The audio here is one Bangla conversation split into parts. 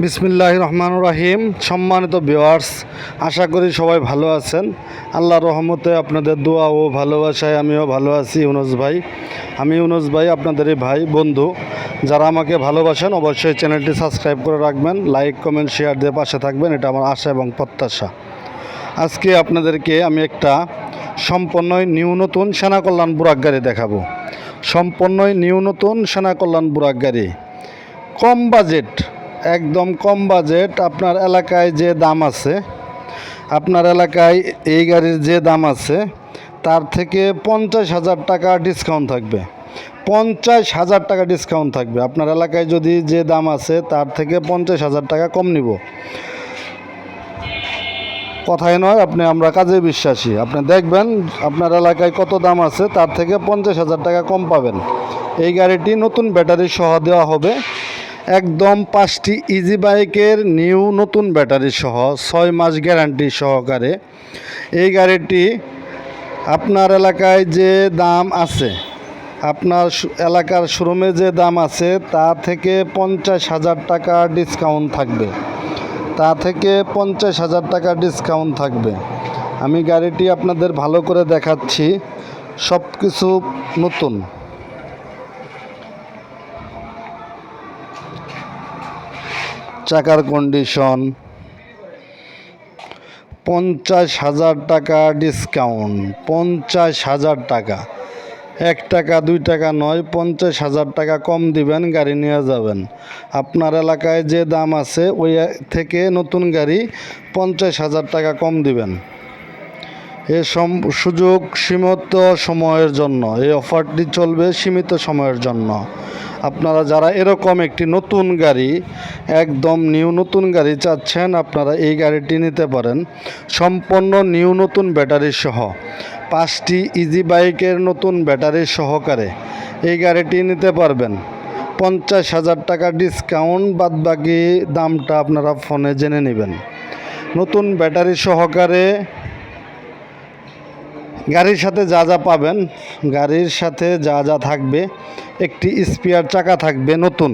বিসমিল্লাহ রহমান রাহিম। সম্মানিত ভিওয়ার্স আশা করি সবাই ভালো আছেন। আল্লাহর রহমতে আপনাদের দোয়া ও ভালোবাসায় আমিও ভালো আছি, ইউনুস ভাই। আমি ইউনুস ভাই, আপনাদেরই ভাই, বন্ধু। যারা আমাকে ভালোবাসেন, অবশ্যই চ্যানেলটি সাবস্ক্রাইব করে রাখবেন। লাইক কমেন্ট শেয়ার দিয়ে পাশে থাকবেন। এটা আমার আশা এবং প্রত্যাশা। আজকে আপনাদেরকে আমি একটা সম্পূর্ণই নিউ নতুন সেনা কল্যাণ বুরাক গাড়ি দেখাবো। সম্পূর্ণই নিউ নতুন সেনা কল্যাণ বুরাক গাড়ি। কম বাজেট একদম কম বাজেট আপনার এলাকায় যে দাম আছে, আপনার এলাকায় এই গাড়ির যে দাম আছে, তার থেকে পঞ্চাশ হাজার টাকা ডিসকাউন্ট থাকবে। পঞ্চাশ হাজার টাকা ডিসকাউন্ট থাকবে। আপনার এলাকায় যদি যে দাম আছে, তার থেকে পঞ্চাশ হাজার টাকা কম নিব। কথাই নয়, আপনি, আমরা কাজে বিশ্বাসী। আপনি দেখবেন, আপনার এলাকায় কত দাম আছে, তার থেকে পঞ্চাশ হাজার টাকা কম পাবেন। এই গাড়িটি নতুন ব্যাটারি সহ দেওয়া হবে। একদম পাঁচটি ইজি বাইকের নিউ নতুন ব্যাটারি সহ ছয় মাস গ্যারান্টি সহকারে। এই গাড়িটি আপনার এলাকায় যে দাম আছে, আপনার এলাকার শোরুমে যে দাম আছে, তা থেকে পঞ্চাশ হাজার টাকা ডিসকাউন্ট থাকবে। তা থেকে পঞ্চাশ হাজার টাকা ডিসকাউন্ট থাকবে। আমি গাড়িটি আপনাদের ভালো করে দেখাচ্ছি। সব কিছু নতুন। চাকার কন্ডিশন পঞ্চাশ হাজার টাকা ডিসকাউন্ট পঞ্চাশ হাজার টাকা। এক টাকা, দুই টাকা নয়, পঞ্চাশ হাজার টাকা কম দিবেন, গাড়ি নিয়ে যাবেন। আপনার এলাকায় যে দাম আছে, ওই থেকে নতুন গাড়ি পঞ্চাশ হাজার টাকা কম দিবেন। এ সুযোগ সীমিত সময়ের জন্য, এই অফারটি চলবে সীমিত সময়ের জন্য। আপনারা যারা এরকম একটি নতুন গাড়ি, একদম নিউ নতুন গাড়ি চাচ্ছেন, আপনারা এই গাড়িটি নিতে পারেন। সম্পূর্ণ নিউ নতুন ব্যাটারি সহ, পাঁচটি ইজি বাইকের নতুন ব্যাটারি সহকারে এই গাড়িটি নিতে পারবেন। পঞ্চাশ হাজার টাকা ডিসকাউন্ট বাদ বাকি দামটা আপনারা ফোনে জেনে নেবেন। নতুন ব্যাটারি সহকারে গাড়ির সাথে যা যা পাবেন, গাড়ির সাথে যা যা থাকবে, একটি স্পিয়ার চাকা থাকবে নতুন,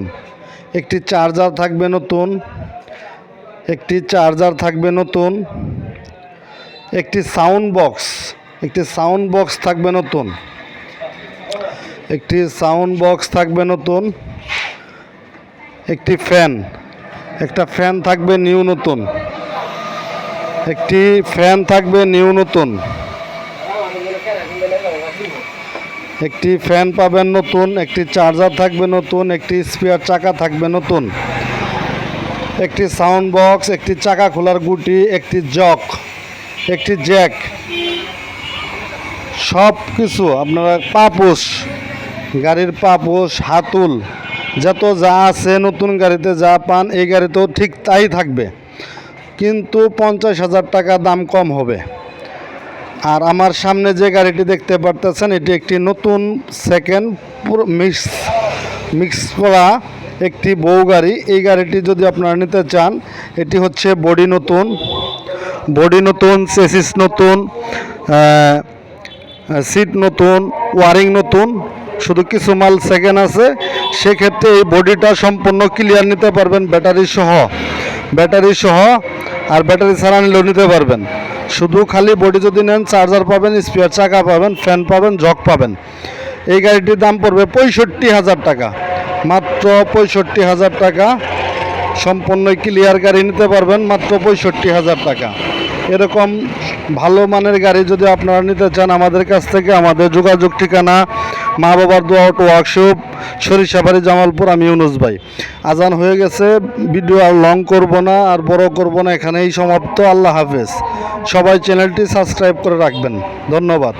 একটি চার্জার থাকবে নতুন, একটি চার্জার থাকবে নতুন, একটি সাউন্ড বক্স একটি সাউন্ড বক্স থাকবে নতুন, একটি সাউন্ড বক্স থাকবে নতুন, একটি ফ্যান একটা ফ্যান থাকবে নিউ নতুন, একটি ফ্যান থাকবে নিউ নতুন। একটি ফ্যান পাবেন নতুন, একটি চার্জার থাকবে নতুন, একটি স্পিয়ার চাকা থাকবে নতুন। একটি সাউন্ড বক্স, একটি চাকা খোলার গুটি, একটি জক একটি জ্যাক সব কিছু আপনারা পাপোশ গাড়ির পাপোশ হাতুল, যত যা আছে নতুন গাড়িতে যা পান, এই গাড়িতেও ঠিক তাই থাকবে। কিন্তু পঞ্চাশ হাজার টাকা দাম কম হবে। আর আমার সামনে যে গাড়িটি দেখতে পারতেছেন, এটি একটি নতুন সেকেন্ড মিক্স মিক্স করা একটি বউ গাড়ি। এই গাড়িটি যদি আপনারা নিতে চান, এটি হচ্ছে বডি নতুন বডি নতুন চেসিস নতুন সিট নতুন ওয়ারিং নতুন, শুধু কিছু মাল সেকেন্ড আছে। সেক্ষেত্রে এই বডিটা সম্পূর্ণ ক্লিয়ার নিতে পারবেন ব্যাটারি সহ ব্যাটারি সহ, আর ব্যাটারি ছাড়া নিলেও নিতে পারবেন। শুধু খালি বডি যদি নেন চার্জার পাবেন স্পিয়ার চাকা পাবেন ফ্যান পাবেন জক পাবেন। এই গাড়িটির দাম পড়বে পঁয়ষট্টি হাজার টাকা। মাত্র পঁয়ষট্টি হাজার টাকা। সম্পূর্ণ ক্লিয়ার গাড়ি নিতে পারবেন, মাত্র পঁয়ষট্টি হাজার টাকা। এরকম ভালো মানের গাড়ি যদি আপনারা নিতে চান আমাদের কাছ থেকে, আমাদের যোগাযোগ ঠিকানা মা বাবার দোয়া অটো ওয়ার্কশপ, সরিষাবাড়ি, জামালপুর, আমি ইউনুস ভাই। আজান হয়ে গেছে ভিডিও আর লং করব না, আর বড় করব না, এখানেই সমাপ্ত। আল্লাহ হাফেজ। সবাই চ্যানেলটি সাবস্ক্রাইব করে রাখবেন। ধন্যবাদ।